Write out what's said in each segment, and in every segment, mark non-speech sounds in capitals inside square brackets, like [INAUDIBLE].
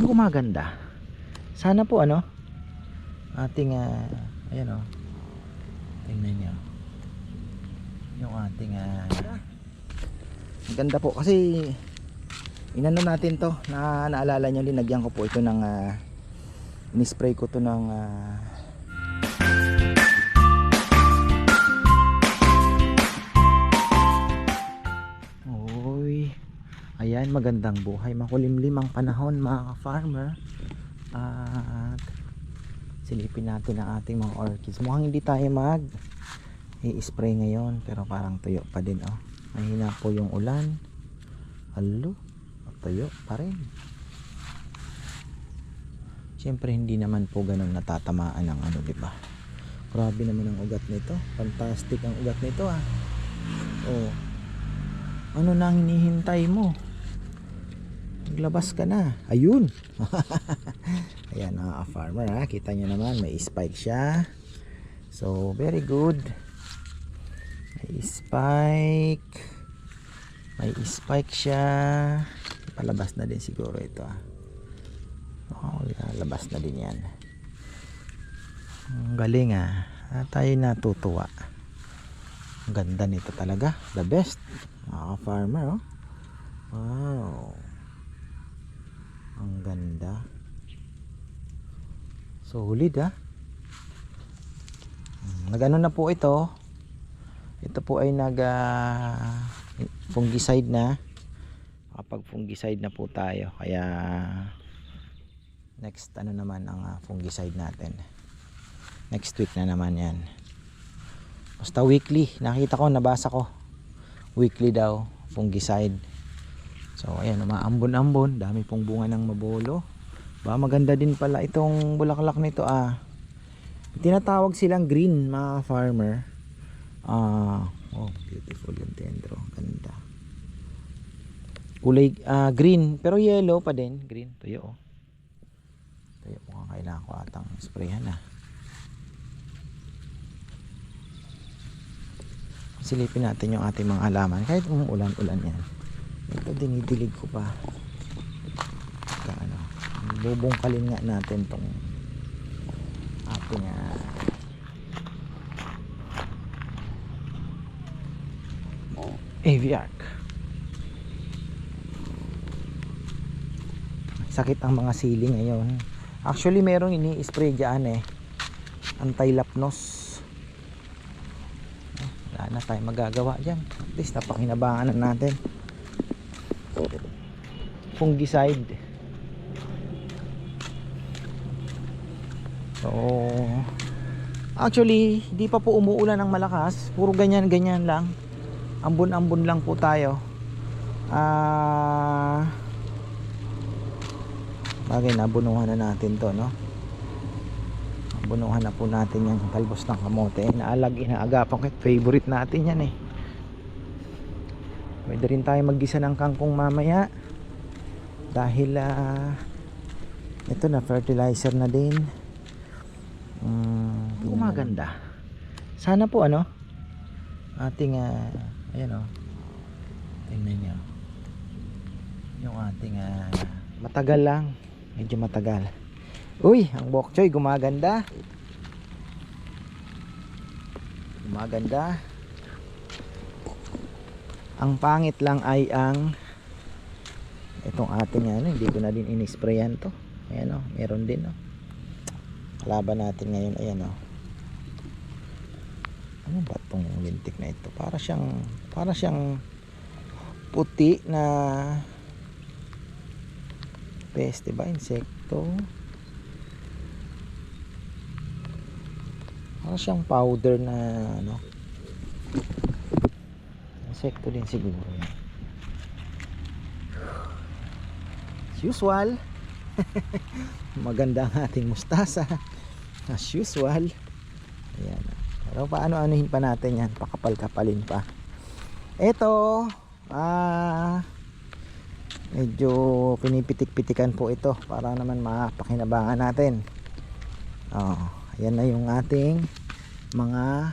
Ang gumaganda. Sana po ano, ating, ah, ayan o. Tingnan nyo. Yung ating, ah, ang ganda po kasi inano natin to na naalala nyo linagyan ko po ito ng uh, spray ko to ng ah, ayan magandang buhay makulimlim ang panahon mga ka-farmer at silipin natin ang ating mga orchids mukhang hindi tayo mag i-spray ngayon pero parang tuyo pa din oh mahina po yung ulan alo tuyo pa rin Siyempre hindi naman po ganun natatamaan ng ano, 'di ba? Grabe naman ang ugat nito. Fantastic ang ugat nito ah. Oh. Ano na ang hinihintay mo? Maglabas ka na. Ayun. [LAUGHS] Ayan ah, farmer ha. Kita nyo naman may spike siya. So very good. May spike. May spike siya. Palabas na din siguro ito ah. Oh, lalabas na din yan. Ang galing ah. ah tayo natutuwa. Ang ganda nito talaga. The best. Mga farmer oh. Wow. Ang ganda. Solid ah. Hmm, Nagano na po ito. Ito po ay nag ah, fungicide na. Kapag fungicide na po tayo. Kaya next ano naman ang ah, fungicide natin next week na naman yan basta weekly nakita ko nabasa ko weekly daw fungicide so ayan umaambon-ambon. Dami pong bunga ng mabolo. Ba maganda din pala itong bulaklak nito ah. Tinatawag silang green mga farmer. Ah oh beautiful yung dendro ganda. Kulay ah, green pero yellow pa din. Green tuyo oh. Kaya mukhang kailangan ko atang sprayhan na. Silipin natin yung ating mga halaman. Kahit umuulan-ulan yan. Ito dinidilig ko pa. Ito, ano, bubungkalin nga natin tong ating uh, aviark. Sakit ang mga sili ngayon. Actually, merong ini-spray dyan eh. Anti-lapnos. Wala na tayo magagawa dyan. At least napakinabangan na natin. Fungicide. So, actually, di pa po umuulan ng malakas. Puro ganyan-ganyan lang. Ambon-ambon lang po tayo. Ah... Bagay, nabunuhan na natin to, no? Nabunuhan na po natin yung talbos ng kamote. Naalag, inaagapan kahit favorite natin yan eh. Pwede rin tayo maggisa ng kangkong mamaya. Dahil, ah, ito na, fertilizer na din. Mm, gumaganda. Sana po, ano? Ating, ah, ayan o. Tingnan nyo. Yung ating, ah, matagal lang medyo matagal uy ang bok choy gumaganda gumaganda ang pangit lang ay ang itong ating ano hindi ko na din inisprayan to. Ayan o meron din o laban natin ngayon ayan o ano ba itong lintik na ito? Para siyang para siyang puti na peste ba insekto? Para siyang powder na ano insekto din siguro yan. As usual [LAUGHS] maganda ang ating mustasa. As usual. Ayan. Pero paano anuhin pa natin yan? Pakapal kapalin pa. Eto ah medyo pinipitik-pitikan po ito para naman mapakinabangan natin. Oh, yan na yung ating mga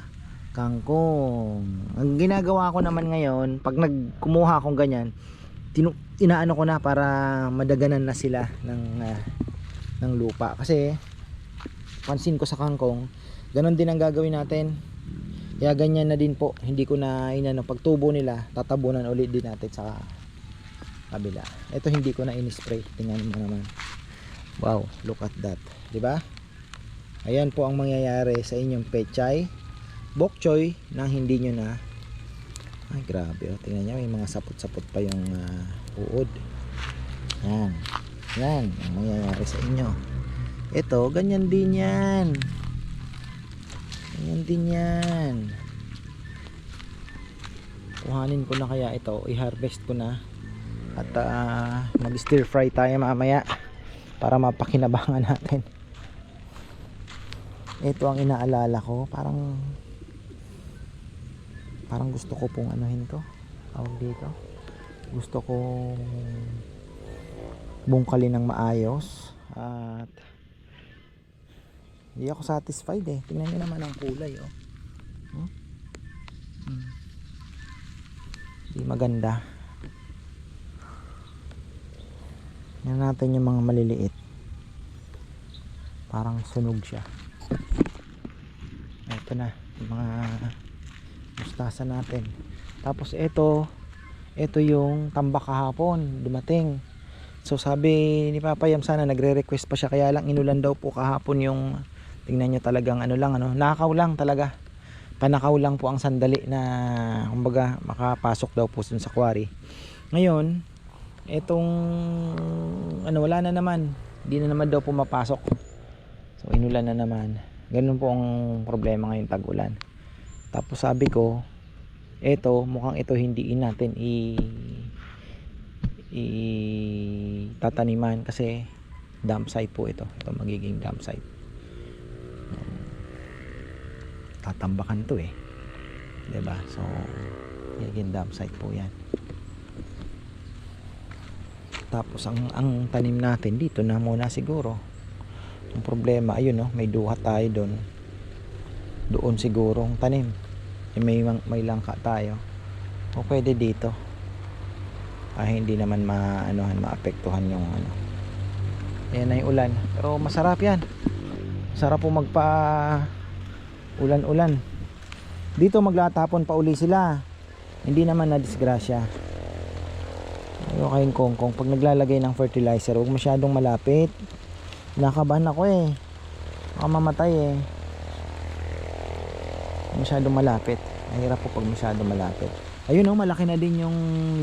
kangkong ang ginagawa ko naman ngayon pag nagkumuha akong ganyan tinu inaano ko na para madaganan na sila ng ah, ng lupa. Kasi pansin ko sa kangkong ganon din ang gagawin natin. Kaya ganyan na din po hindi ko na inano pagtubo nila tatabunan ulit din natin sa kabila. Ito hindi ko na in-spray tingnan mo naman. Wow look at that di ba? Ayan po ang mangyayari sa inyong pechay bok choy na hindi nyo na. Ay grabe oh. tingnan nyo may mga sapot-sapot pa yung ah, uod. Yan. Yan ang mangyayari sa inyo. Ito ganyan din yan. Ganyan din yan. Kuhanin ko na kaya ito i-harvest ko na. At ah, mag stir fry tayo mamaya para mapakinabangan [LAUGHS] natin. Ito ang inaalala ko parang parang gusto ko pong anuhin to. Tawag dito. Gusto kong bungkalin ng maayos. At hindi ako satisfied eh. Tingnan nyo naman ang kulay oh. Hmm? Hmm. hindi maganda. Yan natin yung mga maliliit. Parang sunog siya. Ito na mga mustasa natin. Tapos ito ito yung tambak kahapon dumating. So sabi ni Papa sana nagre-request pa siya kaya lang inulan daw po kahapon yung tingnan nyo talagang ano lang ano nakaw lang talaga. Panakaw lang po ang sandali na kumbaga makapasok daw po sa quarry. Ngayon etong ano wala na naman. Hindi na naman daw pumapasok. So inulan na naman. Ganun po ang problema ngayon tag-ulan tapos sabi ko eto mukhang ito hindi natin i i tataniman kasi dump site po ito. Ito magiging dump site. Tatambakan to eh. Ba so magiging dump site po yan. Tapos ang ang tanim natin dito na muna siguro. Ang problema ayun no? May duha tayo doon doon siguro ang tanim may mang- may langka tayo. O pwede dito. Ay hindi naman maanohan maapektuhan yung ano. Ayan yung ulan. Pero masarap yan. Sarap po magpa ulan ulan dito maglatapon pa uli sila. Hindi naman na disgrasya Ayaw kayong kongkong. Pag naglalagay ng fertilizer huwag masyadong malapit. Nakabahan ako eh. Baka mamatay eh masyadong malapit. Mahirap po pag masyadong malapit. Ayun oh malaki na din yung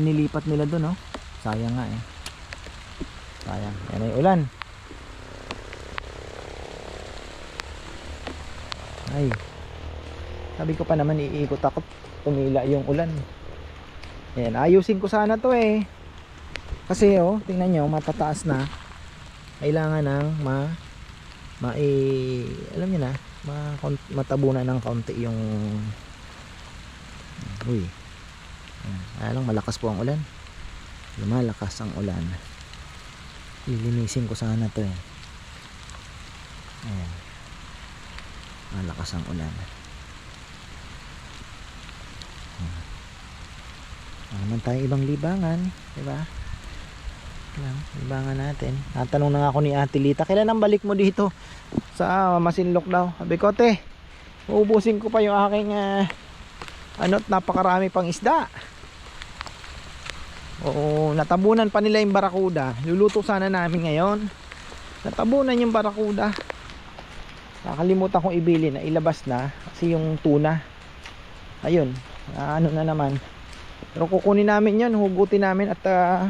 nilipat nila doon oh sayang nga eh. Sayang. Yan ay ulan. Ay. Sabi ko pa naman iikot ako. Tumila yung ulan. Yan ayusin ko sana to eh. Kasi oh tingnan nyo matataas na. Kailangan ng ma mai alam niyo na ma, matabunan ng kaunti yung uy. Ayan, lang malakas po ang ulan. Lumalakas ang ulan. Lilinisin ko sana to eh. Ayan. Malakas ang ulan. Wala naman tayo ibang libangan diba lang, libangan natin. Natanong na nga ako ni Ate Lita kailan ang balik mo dito? Sa Masinlok daw. Sabi ko te uubusin ko pa yung aking ah, ano napakarami pang isda. Oo natabunan pa nila yung barakuda luluto sana namin ngayon. Natabunan yung barakuda nakalimutan kong ibili na ilabas na kasi yung tuna. Ayun ah, ano na naman. Pero kukunin namin yun hugutin namin at ah,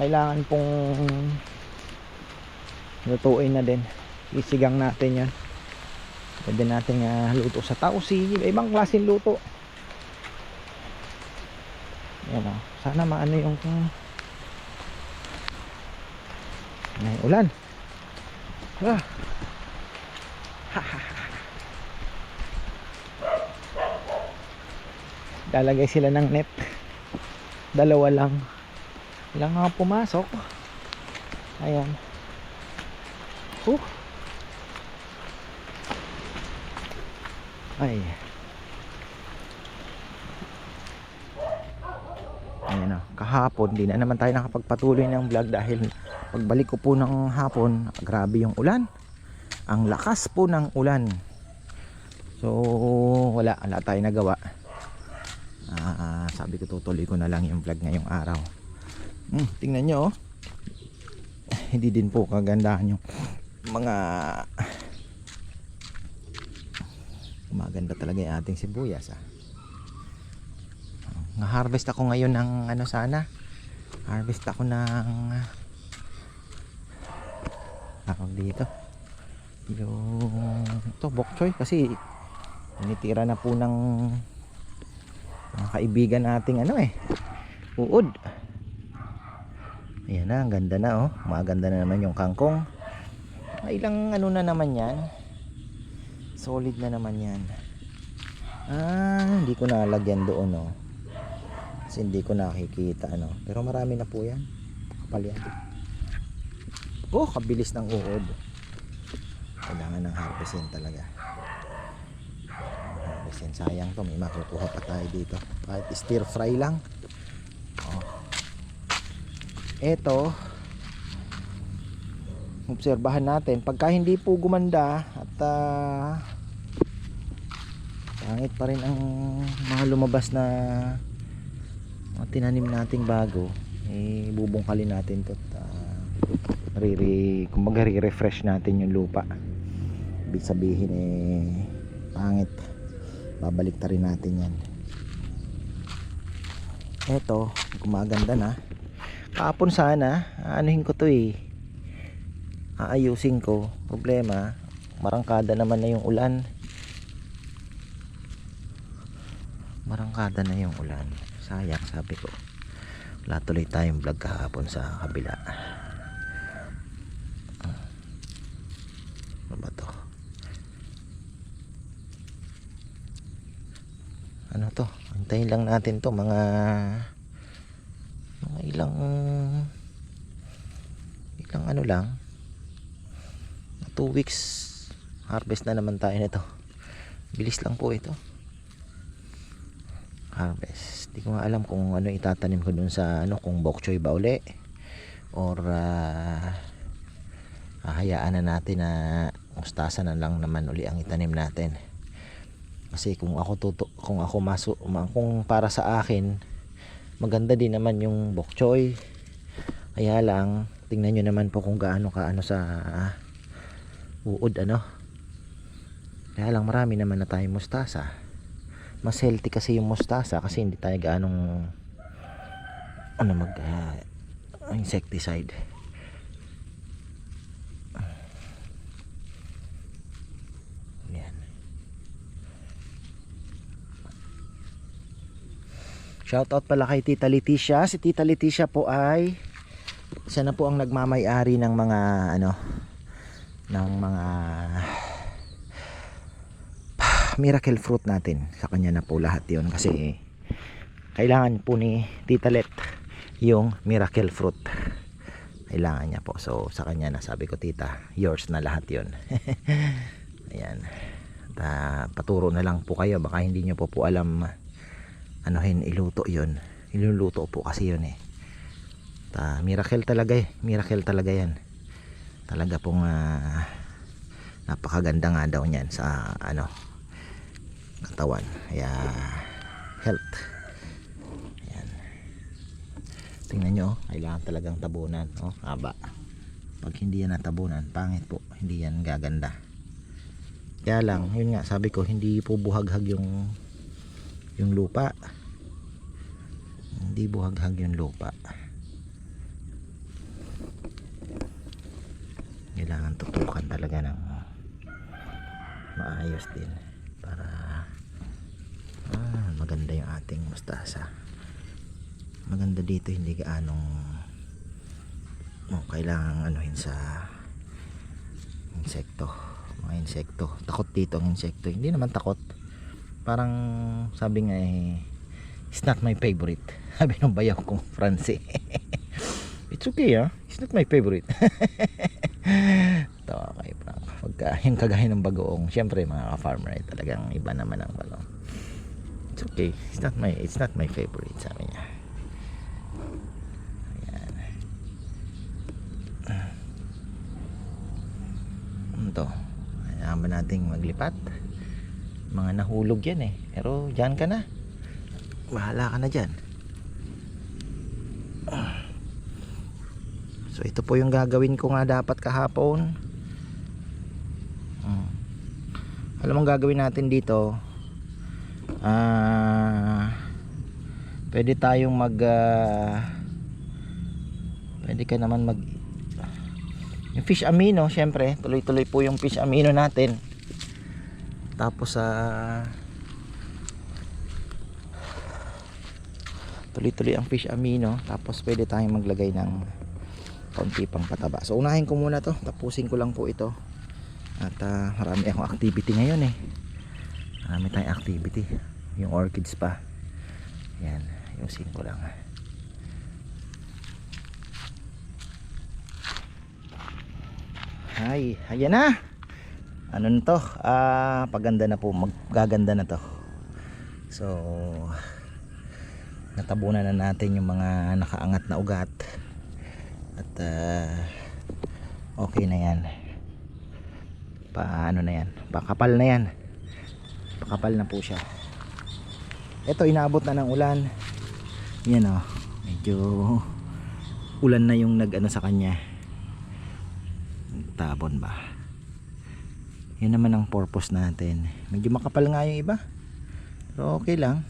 kailangan pong lutuin na din. Isigang natin yan pwede natin uh, luto sa tausi iba ibang klaseng luto. Yan o sana maano yung may ulan. Ah. [LAUGHS] lalagay sila ng net. Dalawa lang lang nga pumasok. Ayan. Huh. Ay. Ayan o kahapon di na naman tayo nakapagpatuloy ng vlog dahil pagbalik ko po ng hapon grabe yung ulan. Ang lakas po ng ulan. So wala. Wala tayo nagawa. Ah, sabi ko tutuloy ko na lang yung vlog ngayong araw hmm, tingnan nyo oh. [LAUGHS] hindi din po kagandahan yung mga maganda talaga yung ating sibuyas ah. nga harvest ako ngayon ng ano sana harvest ako ng tawag dito yung to bok choy kasi tinitira na po ng mga kaibigan nating ano eh uod ayan na ang ganda na oh. Maganda na naman yung kangkong. Ilang ano na naman yan. Solid na naman yan. Ah hindi ko nalagyan doon oh. Kasi hindi ko nakikita ano. Pero marami na po yan. Kapal yan. Oh kabilis ng uod. Kailangan ng harvestin talaga. Harvestin. Sayang to may makukuha pa tayo dito. Kahit stir fry lang. Eto obserbahan natin. Pagka hindi po gumanda at pangit pa rin ang mga lumabas na mga tinanim nating bago eh bubungkalin natin to at ah, riri, kumbaga refresh natin yung lupa. Ibig sabihin eh pangit. Babalik ta rin natin yan. Eto gumaganda na kahapon sana anuhin ko to eh. Aayusin ko problema marangkada naman na yung ulan. Marangkada na yung ulan. Sayang sabi ko. Wala tuloy tayong vlog kahapon sa kabila. Ano ba to? Ano to? Antayin lang natin to mga mga ilang ilang ano lang. 2 weeks harvest na naman tayo nito. Bilis lang po ito. Harvest. Di ko nga alam kung ano itatanim ko dun sa ano kung bok choy ba uli. Or uh, hahayaan na natin na mustasa na lang naman uli ang itanim natin. Kasi kung ako tuto, kung ako maso kung para sa akin maganda din naman yung bok choy. Kaya lang tingnan nyo naman po kung gaano ka ano sa uod ano. Kaya lang marami naman na tayong mustasa. Mas healthy kasi yung mustasa kasi hindi tayo gaanong ano mag uh, insecticide shoutout pala kay Tita Leticia. Si Tita Leticia po ay siya na po ang nagmamay-ari ng mga ano ng mga [SIGHS] miracle fruit natin. Sa kanya na po lahat yon kasi kailangan po ni Tita Let yung miracle fruit. Kailangan niya po. So sa kanya na sabi ko tita yours na lahat yon [LAUGHS] ayan. At, ah, paturo na lang po kayo. Baka hindi nyo po po alam anuhin iluto yon iluluto po kasi yun eh. Ta, miracle talaga eh. Miracle talaga yan. Talaga pong ah, napakaganda nga daw niyan sa ano katawan. Kaya health. Ayan. Tingnan nyo oh, kailangan talagang tabunan oh. Haba. Pag hindi yan natabunan pangit po. Hindi yan gaganda. Kaya lang yun nga sabi ko hindi po buhaghag yung yung lupa. Hindi buhaghag yung lupa. Kailangan tutukan talaga ng maayos din para ah, maganda yung ating mustasa. Maganda dito hindi gaanong oh, kailangan anuhin sa insekto. Mga insekto. Takot dito ang insekto. Hindi naman takot parang sabi nga eh it's not my favorite. [LAUGHS] Sabi ng bayaw kong France [LAUGHS] it's okay ah. It's not my favorite. [LAUGHS] To kay Frank pagka ah, yung kagaya ng bagoong syempre mga farmer eh, talagang iba naman ang bagoong it's okay. It's not my it's not my favorite sabi niya. Ayan. Hmm, ito kailangan ba nating maglipat? Mga nahulog yan eh. Pero dyan ka na. Bahala ka na dyan. So ito po yung gagawin ko nga dapat kahapon. Hmm. alam mo ang gagawin natin dito? Ah pwede tayong mag ah, pwede ka naman mag yung fish amino syempre tuloy tuloy po yung fish amino natin tapos sa tuloy tuloy ang fish amino. Tapos pwede tayong maglagay ng kaunti pang pataba. So unahin ko muna to. Tapusin ko lang po ito. At ah, marami akong activity ngayon eh. Marami tayong activity. Yung orchids pa. Yan. Ayusin ko lang. Ay, ayan na. Ano na to? Ah, paganda na po. Maggaganda na to. So, natabunan na natin yung mga nakaangat na ugat. At ah, okay na yan. Paano na yan? Pakapal na yan. Pakapal na po siya. Ito, inaabot na ng ulan. Yan o. medyo ulan na yung nag-ano sa kanya tabon ba yun naman ang purpose natin. Medyo makapal nga yung iba. Pero okay lang.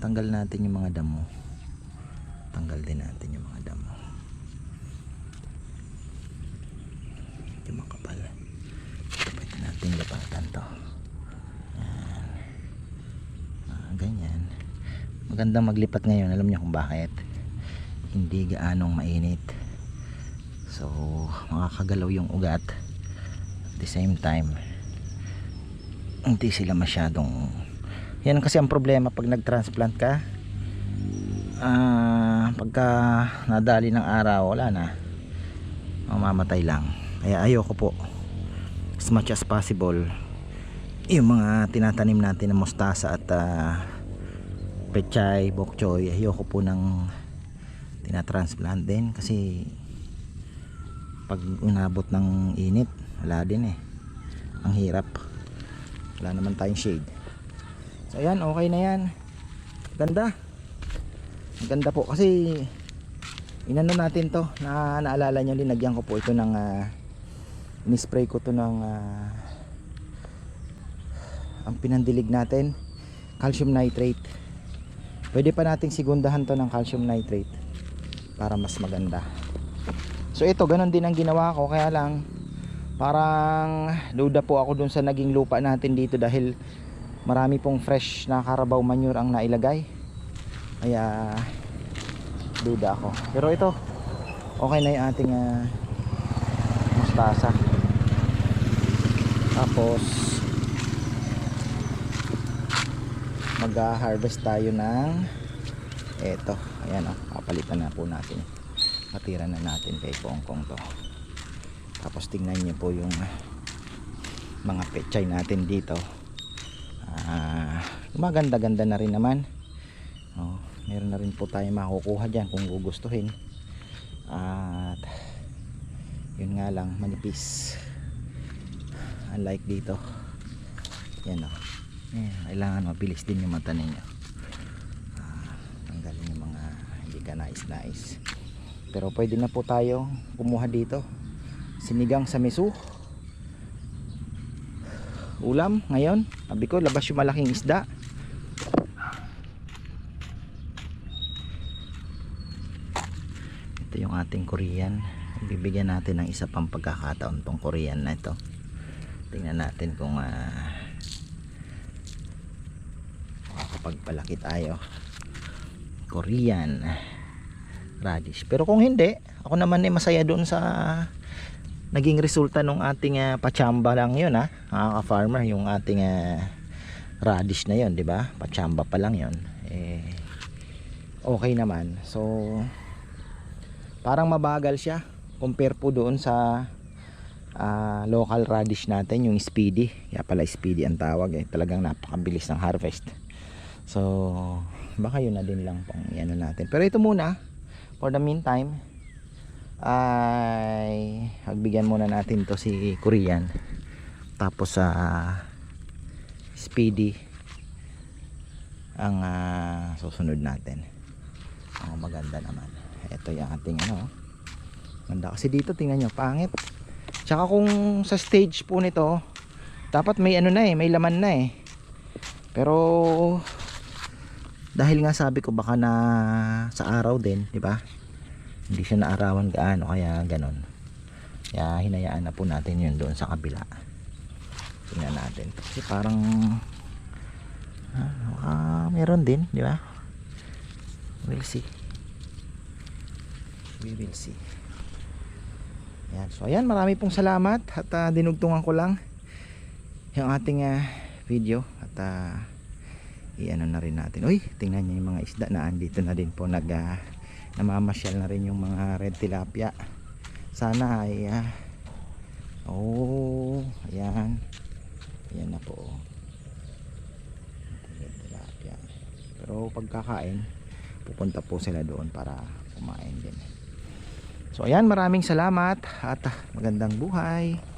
Tanggal natin yung mga damo. Tanggal din natin yung mga damo. Medyo makapal. Pwede natin lapatan to. Ah, ganyan. Magandang maglipat ngayon. Alam niyo kung bakit? Hindi gaanong mainit. So makakagalaw yung ugat. at the same time hindi sila masyadong yan kasi ang problema pag nag-transplant ka. Ah pagka nadali ng araw wala na. Mamamatay lang. Kaya ayoko po. As much as possible yung mga tinatanim natin na mustasa at ah, pechay, bok choy ayoko po ng tinatransplant din. Kasi pag inabot ng init wala din eh. Ang hirap. Wala naman tayong shade. So ayan okay na yan. Ganda. Ganda po. Kasi inano natin to na naalala nyo linagyan ko po ito ng uh, inispray ko to ng ah, ang pinandilig natin calcium nitrate. Pwede pa nating sigundahan to ng calcium nitrate para mas maganda. So ito, ganun din ang ginawa ko. Kaya lang, parang duda po ako dun sa naging lupa natin dito dahil marami pong fresh na Carabao manure ang nailagay. Kaya, duda ako. Pero ito, okay na yung ating ah, mustasa. Tapos, mag-harvest tayo ng eto. Ayan o, papalitan na po natin matira na natin kay Kongkong to tapos tingnan niyo po yung ah, mga pechay natin dito. Ah, maganda ganda na rin naman. Oh, meron na rin po tayo makukuha dyan kung gugustuhin. At yun nga lang manipis. Unlike dito. Yan o. Yan, kailangan mabilis din yung mata ninyo. Ah, tanggalin yung mga hindi ka nais nais pero pwede na po tayo kumuha dito sinigang sa miso. Ulam ngayon. Sabi ko labas yung malaking isda. Ito yung ating korean. Bibigyan natin ng isa pang pagkakataon tong korean na ito. Tingnan natin kung uh, makakapagpalaki tayo. Korean. Radish. Pero kung hindi, ako naman ay masaya doon sa naging resulta ng ating uh, pachamba lang yun ha, mga farmer yung ating uh, radish na yun, di ba? Pachamba pa lang yun. Eh, okay naman. So, parang mabagal siya compare po doon sa uh, local radish natin, yung speedy. Kaya pala speedy ang tawag eh. Talagang napakabilis ng harvest. So, baka yun na din lang pang ano natin. Pero ito muna, for the meantime ay pagbigyan muna natin to si Korean. Tapos sa Speedy ang ah, susunod natin. Ang maganda naman. Ito yung ating ano ganda. Kasi dito tingnan nyo pangit. Tsaka kung sa stage po nito dapat may ano na eh may laman na eh. Pero dahil nga sabi ko baka na sa araw din di ba hindi siya naarawan gaano kaya ganon kaya hinayaan na po natin yun doon sa kabila. Tingnan natin. Kasi parang ah, meron din di ba? We'll see. We will see. Yan so ayan marami pong salamat at ah, dinugtungan ko lang yung ating ah, video at uh, i-ano na rin natin. Uy tingnan nyo yung mga isda na andito na din po nag ah, namamasyal na rin yung mga red tilapia. Sana ay ah, oh ayan. Ayan na po. Red tilapia. Pero pagkakain pupunta po sila doon para kumain din. So ayan maraming salamat at magandang buhay